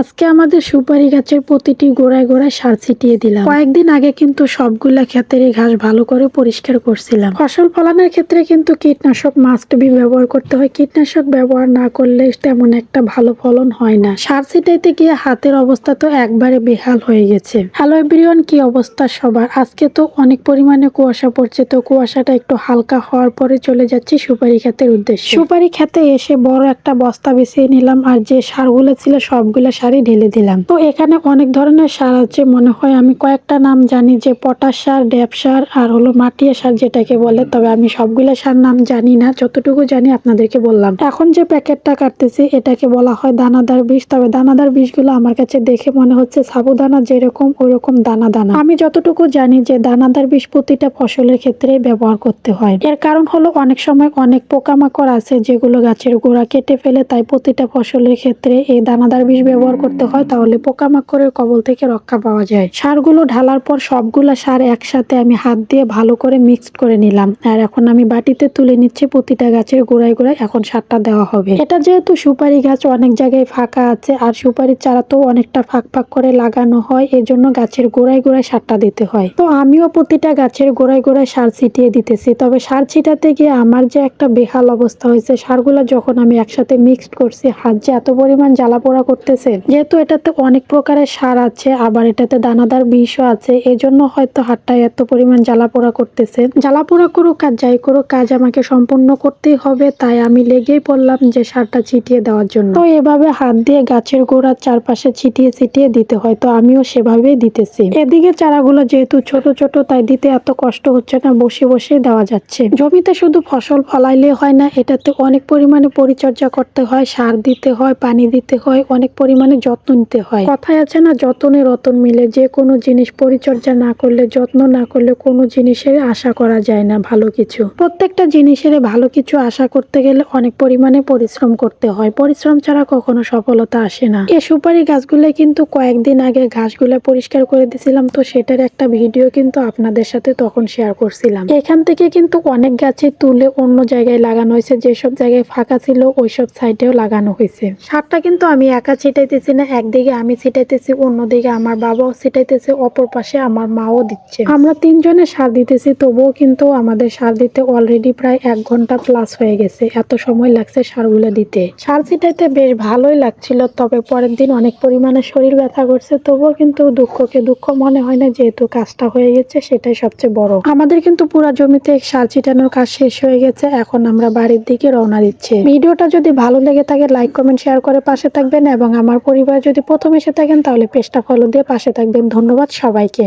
আজকে আমাদের সুপারি গাছের প্রতিটি গোড়ায় গোড়ায় সার ছিটিয়ে দিলাম। কয়েকদিন আগে কিন্তু সবগুলা ক্ষেতেরই ঘাস ভালো করে পরিষ্কার করছিলাম। ফসল ফলানোর ক্ষেত্রে কিন্তু কীটনাশক মাস্ট বি ব্যবহার করতে হয়। কীটনাশক ব্যবহার না করলে তেমন একটা ভালো ফলন হয় না। সার ছিটাইতে গিয়ে হাতের অবস্থা তো একবারে বেহাল হয়ে গেছে। হ্যালো এভরিওয়ান কি অবস্থা সবার? আজকে তো অনেক পরিমাণে কুয়াশা পড়ছে, তো কুয়াশাটা একটু হালকা হওয়ার পরে চলে যাচ্ছি সুপারি ক্ষেতের উদ্দেশ্যে। সুপারি খেতে এসে বড় একটা বস্তা বেছিয়ে নিলাম, আর যে সারগুলো ছিল সবগুলো সারই ঢেলে দিলাম। তো এখানে অনেক ধরনের সার আছে, মনে হয় আমি কয়েকটা নাম জানি যে পটাশ সার ড্যাপ সার আর হলো মাটিয়া সার যেটাকে বলে, তবে আমি সবগুলো সার নাম জানি না, যতটুকু জানি আপনাদেরকে বললাম। এখন যে প্যাকেটটা কাটতেছি, এটাকে বলা হয় দানাদার বিষ, তবে দানাদার বিষগুলো আমার কাছে দেখে মনে হচ্ছে সাবুদানা যেরকম ওইরকম দানা দানা আমি যতটুকু জানি যে দানাদার বিষ প্রতিটা ফসলের ক্ষেত্রে ব্যবহার করতে হয়। এর কারণ হলো অনেক সময় অনেক পোকামাকড় আছে, যেগুলো গাছের গোড়া কেটে ফেলে, তাই প্রতিটা ফসলের ক্ষেত্রে এই দানাদার বিষ ব্যবহার করতে হয়, তাহলে পোকামাকড়ের কবল থেকে রক্ষা পাওয়া যায়। সারগুলো ঢালার পর সবগুলা সার একসাথে আমি হাত দিয়ে ভালো করে মিক্সড করে নিলাম। আর এখন আমি বাটিতে তুলে নিচ্ছি প্রতিটা গাছের গোড়ায় গোড়ায় এখন সারটা দেওয়া হবে। এটা যেহেতু সুপারি গাছ অনেক জায়গায় ফাঁকা আছে, আর সুপারির চারা তো অনেকটা ফাঁক ফাঁক করে লাগানো হয়, এজন্য গাছের গোড়ায় গোড়ায় সারটা দিতে হয়। তো আমিও প্রতিটা গাছের গোড়ায় গোড়ায় সার ছিটিয়ে দিতেছি। তবে সার ছিটাতে গিয়ে আমার যে একটা বেহাল অবস্থা হয়েছে, সারগুলো যখন আমি একসাথে মিক্সড করছি, হাত যে এত পরিমাণ জ্বালা পোড়া করতেছে যেহেতু এটাতে অনেক প্রকারের সার আছে, আবার এটাতে দানাদার বিষও আছে, এজন্য হয়তো হাতটা এত পরিমাণ জ্বালা পোড়া করতেছে। জ্বালা পোড়া করুক আর যাই করুক, কাজ আমাকে সম্পূর্ণ করতেই হবে, তাই আমি লেগেই পড়লাম যে সারটা ছিটিয়ে দেওয়ার জন্য। তো এভাবে হাত দিয়ে গাছের গোড়ার চারপাশে ছিটিয়ে ছিটিয়ে দিতে হয়, তো আমিও সেভাবেই দিতেছি। এদিকে চারাগুলো যেহেতু ছোট ছোট, তাই দিতে এত কষ্ট হচ্ছে না, বসে বসে দেওয়া যাচ্ছে। জমিতে শুধু ফসল ফলাইলে হয় না, এটাতে অনেক পরিমাণে পরিচর্যা করতে হয়, সার দিতে হয়, পানি দিতে হয়, অনেক পরিমাণে যত্ন নিতে হয়। কথায় আছে না, যতনে রতন মিলে। যে কোনো জিনিস পরিচর্যা না করলে, যত্ন না করলে কোনো জিনিসের আশা করা যায় না ভালো কিছু। প্রত্যেকটা জিনিসের ভালো কিছু আশা করতে গেলে অনেক পরিমাণে পরিশ্রম করতে হয়। পরিশ্রম ছাড়া কখনো সফলতা আসে না। এ সুপারি গাছগুলো কিন্তু কয়েকদিন আগে ঘাসগুলো পরিষ্কার করে দিছিলাম তো সেটার একটা ভিডিও কিন্তু আপনাদের সাথে তখন শেয়ার করছিলাম। এখান থেকে কিন্তু অনেক গাছে তুলে অন্য জায়গায় লাগানো হয়েছে। যেসব জায়গায় ফাঁকা ছিল, ওইসব সাইডেও লাগানো হয়েছে। সারটা কিন্তু আমি একা ছিটাইতেছি না একদিকে আমি ছিটাইতেছি অন্যদিকে আমার বাবাও ছিটাইতেছে অপর পাশে আমার মাও দিচ্ছে। আমরা তিনজনে সার দিতেছি, তবুও কিন্তু আমাদের সার দিতে অলরেডি প্রায় এক ঘণ্টা প্লাস হয়ে গেছে, এত সময় লাগছে সারগুলো দিতে। সার ছিটাইতে বেশ ভালোই লাগছিল, তবে পরের দিন অনেক পরিমাণে শরীর ব্যথা করছে, তবুও কিন্তু দুঃখকে দুঃখ মনে হয় না, যেহেতু কাজটা হয়ে গেছে, সেটাই সবচেয়ে বড়। আমাদের কিন্তু পুরো জমিতে সার ছিটানোর কাজ শেষ হয়ে গেছে, এখন আমরা বাড়ির দিকে রওনা দিচ্ছি। ভিডিওটা যদি ভালো লেগে থাকে লাইক কমেন্ট শেয়ার করে পাশে থাকবেন এবং আমার পরিবার যদি প্রথম এসে থাকেন তাহলে পেজটা ফলো দিয়ে পাশে থাকবেন। ধন্যবাদ সবাইকে।